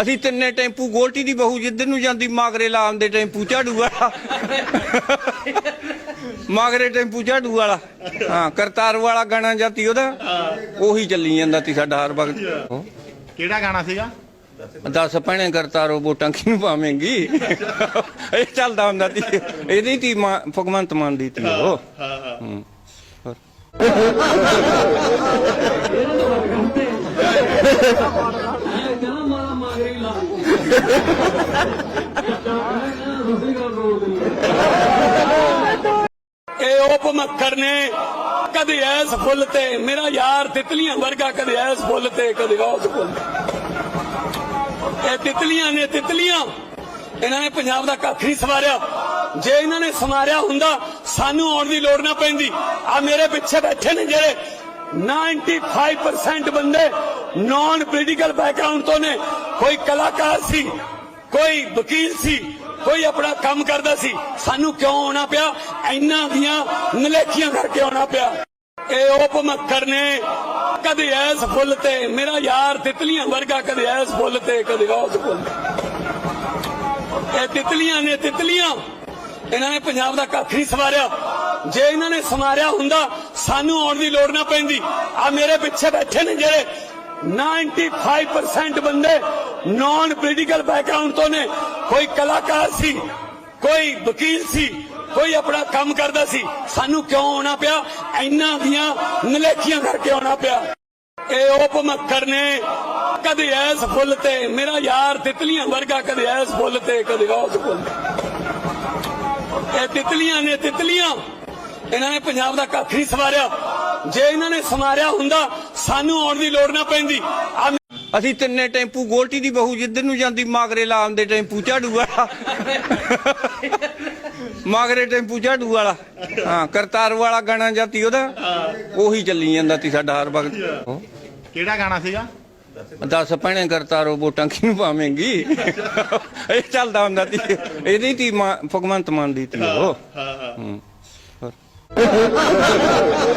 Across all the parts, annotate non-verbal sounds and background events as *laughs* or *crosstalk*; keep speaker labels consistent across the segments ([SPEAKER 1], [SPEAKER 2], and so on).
[SPEAKER 1] ਅਸੀਂ ਤਿੰਨੇ ਟੈਂਪੂ ਗੋਲਟੀ ਦੀ ਬਹੂ ਜਿੱਧਰ ਨੂੰ ਜਾਂਦੀ ਮਾਗਰੇ ਲਾਉਂਦੇ ਟੈਂਪੂ ਝਾੜੂ ਵਾਲਾ। ਮਾਗਰੇ ਟੈਂਪੂ ਝਾੜੂ ਵਾਲਾ। ਹਾਂ ਕਰਤਾਰ ਵਾਲਾ ਗਾਣਾ ਜਾਤੀ ਉਹਦਾ। ਉਹੀ ਚੱਲੀ ਜਾਂਦਾ ਤੀ ਸਾਡਾ ਹਰ ਵਕਤ।
[SPEAKER 2] ਕਿਹੜਾ ਗਾਣਾ ਸੀਗਾ?
[SPEAKER 1] ਦੱਸ ਭੈਣੇ ਕਰਤਾਰੋ ਵੋਟਾਂ ਕਿਹਨੂੰ ਪਾਵੇਂਗੀ? ਇਹ ਚੱਲਦਾ ਹੁੰਦਾ ਤੀ ਇਹਦੀ ਤੀ ਭਗਵੰਤ ਮਾਨ ਦੀ ਤੀ ਉਹ।
[SPEAKER 2] ਹਾਂ ਹਾਂ
[SPEAKER 1] ਹੂੰ। ਹੋਰ।
[SPEAKER 3] ਇਹ ਉਹ ਭਮੱਕੜ ਨੇ, ਕਦੇ ਐਸ ਫੁੱਲ ਤੇ, ਮੇਰਾ ਯਾਰ ਤਿਤਲੀਆਂ ਵਰਗਾ ਕਦੇ ਐਸ ਫੁੱਲ ਤੇ, ਕਦੇ ਉਸ ਫੁੱਲ ਇਹ ਤਿਤਲੀਆਂ ਨੇ ਤਿਤਲੀਆਂ, ਇਹਨਾਂ ਨੇ ਪੰਜਾਬ ਦਾ ਕੱਖ ਨਹੀਂ ਸਵਾਰਿਆ ਜੇ ਇਹਨਾਂ ਨੇ ਸਮਾਰਿਆ ਹੁੰਦਾ, ਸਾਨੂੰ ਆਉਣ ਦੀ ਲੋੜ ਨਾ ਪੈਂਦੀ ਆ ਮੇਰੇ ਪਿੱਛੇ ਬੈਠੇ ਨੇ ਜਿਹੜੇ 95% ਬੰਦੇ ਨਾਨ ਪੋਲੀਟੀਕਲ ਬੈਕਗ੍ਰਾਉਂਡ ਤੋਂ ਨੇ। ਕੋਈ ਕਲਾਕਾਰ ਸੀ, ਕੋਈ ਵਕੀਲ ਸੀ, ਕੋਈ ਆਪਣਾ ਕੰਮ ਕਰਦਾ ਸੀ। ਸਾਨੂੰ ਕਿਉਂ ਆਉਣਾ ਪਿਆ? ਇੰਨਾਂ ਦੀਆਂ ਨਲੇਖੀਆਂ ਕਰਕੇ ਆਉਣਾ ਪਿਆ। ਇਹ ਉਹ ਭਮੱਕੜ ਨੇ, ਕਦੇ ਐਸ ਫੁੱਲ ਤੇ, ਮੇਰਾ ਯਾਰ ਤਿਤਲੀਆਂ ਵਰਗਾ ਕਦੇ ਐਸ ਫੁੱਲ ਤੇ, ਕਦੇ ਉਸ ਫੁੱਲ ਇਹ ਤਿਤਲੀਆਂ ਨੇ ਤਿਤਲੀਆਂ। ਇਹਨਾਂ ਨੇ ਪੰਜਾਬ ਦਾ ਕੱਖ ਨਹੀਂ ਸਵਾਰਿਆ। ਜੇ ਇਹਨਾਂ ਨੇ ਸਮਾਰਿਆ ਹੁੰਦਾ ਸਾਨੂੰ ਆਉਣ ਦੀ ਲੋੜ ਨਾ ਪੈਂਦੀ। ਆ ਮੇਰੇ ਪਿੱਛੇ ਬੈਠੇ ਨੇ ਜਿਹੜੇ 95% ਬੰਦੇ ਨਾਨ ਪੋਲੀਟੀਕਲ ਬੈਕਗ੍ਰਾਉਂਡ ਤੋਂ ਨੇ। ਕੋਈ ਕਲਾਕਾਰ ਸੀ, ਕੋਈ ਵਕੀਲ ਸੀ, ਕੋਈ ਆਪਣਾ ਕੰਮ ਕਰਦਾ ਸੀ। ਸਾਨੂੰ ਕਿਉਂ ਆਉਣਾ ਪਿਆ? ਇੰਨਾਂ ਦੀਆਂ ਨਲੇਖੀਆਂ ਕਰਕੇ ਆਉਣਾ ਪਿਆ। ਇਹ ਉਹ ਨੇ, ਕਦੇ ਐਸ ਫੁੱਲ ਤੇ, ਮੇਰਾ ਯਾਰ ਤਿਤਲੀਆਂ ਵਰਗਾ ਕਦੇ ਐਸ ਫੁੱਲ ਤੇ, ਕਦੇ ਉਸ ਫੁੱਲ ਇਹ ਤਿਤਲੀਆਂ ਨੇ ਤਿਤਲੀਆਂ। ਇਹਨਾਂ ਨੇ ਪੰਜਾਬ ਦਾ ਕੱਖ ਨਹੀਂ ਸਵਾਰਿਆ। ਜੇ ਇਹਨਾਂ ਨੇ ਸਮਾਰਿਆ ਹੁੰਦਾ ਸਾਨੂੰ ਆਉਣ ਦੀ ਲੋੜ ਨਾ ਪੈਂਦੀ।
[SPEAKER 1] ਅਸੀਂ ਤਿੰਨੇ ਟੈਂਪੂ ਗੋਲਟੀ ਦੀ ਬਹੂ ਜਿੱਧਰ ਨੂੰ ਜਾਂਦੀ ਮਾਗਰੇ ਲਾਉਂਦੇ ਟੈਂਪੂ ਝਾੜੂ ਵਾਲਾ। ਮਾਗਰੇ ਟੈਂਪੂ ਝਾੜੂ ਵਾਲਾ। ਹਾਂ ਕਰਤਾਰ ਵਾਲਾ ਗਾਣਾ ਜਾਤੀ ਉਹਦਾ। ਉਹੀ ਚੱਲੀ ਜਾਂਦਾ ਤੀ ਸਾਡਾ ਹਰ ਵਕਤ।
[SPEAKER 2] ਕਿਹੜਾ ਗਾਣਾ ਸੀਗਾ?
[SPEAKER 1] ਦੱਸ ਭੈਣੇ ਕਰਤਾਰੋ ਵੋਟਾਂ ਕਿਹਨੂੰ ਪਾਵੇਂਗੀ? ਇਹ ਚੱਲਦਾ ਹੁੰਦਾ ਤੀ। ਇਹਦੀ ਤੀ ਮਾਂ- ਭਗਵੰਤ ਮਾਨ ਦੀ ਤੀ ਉਹ।
[SPEAKER 2] ਹਾਂ। ਹਾਂ। *laughs* *laughs*
[SPEAKER 1] ਹੂੰ।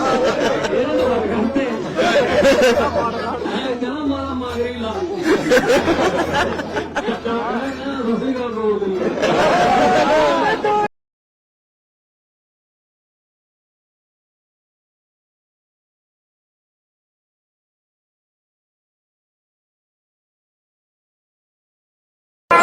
[SPEAKER 1] ਹੋਰ। *laughs*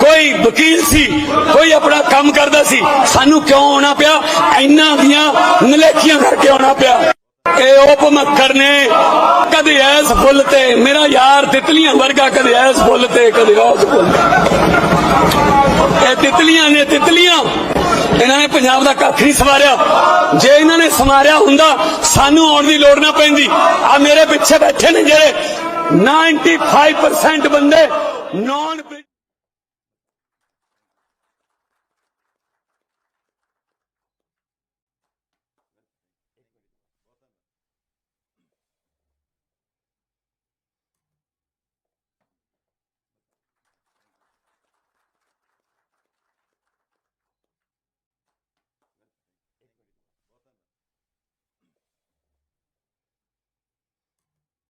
[SPEAKER 3] ਕੋਈ ਵਕੀਲ ਸੀ, ਕੋਈ ਆਪਣਾ ਕੰਮ ਕਰਦਾ ਸੀ, ਸਾਨੂੰ ਕਿਉਂ ਆਉਣਾ ਪਿਆ? ਇੰਨਾਂ ਦੀਆਂ ਨਲੇਖੀਆਂ ਕਰਕੇ ਆਉਣਾ ਪਿਆ। ਇਹ ਉਹ ਨੇ, ਕਦੇ ਐਸ ਫੁੱਲ ਤੇ, ਮੇਰਾ ਯਾਰ ਤਿਤਲੀਆਂ ਵਰਗਾ, ਕਦੇ ਐਸ ਫੁੱਲ ਤੇ, ਕਦੇ ਉਸ ਫੁੱਲ ਇਹ ਤਿਤਲੀਆਂ ਨੇ ਤਿਤਲੀਆਂ, ਇਹਨਾਂ ਨੇ ਪੰਜਾਬ ਦਾ ਕੱਖ ਨਹੀਂ ਸਵਾਰਿਆ। ਜੇ ਇਹਨਾਂ ਨੇ ਸਮਾਰਿਆ ਹੁੰਦਾ, ਸਾਨੂੰ ਆਉਣ ਦੀ ਲੋੜ ਨਾ ਪੈਂਦੀ। ਆ ਮੇਰੇ ਪਿੱਛੇ ਬੈਠੇ ਨੇ ਜਿਹੜੇ 95% ਬੰਦੇ ਨਾਨ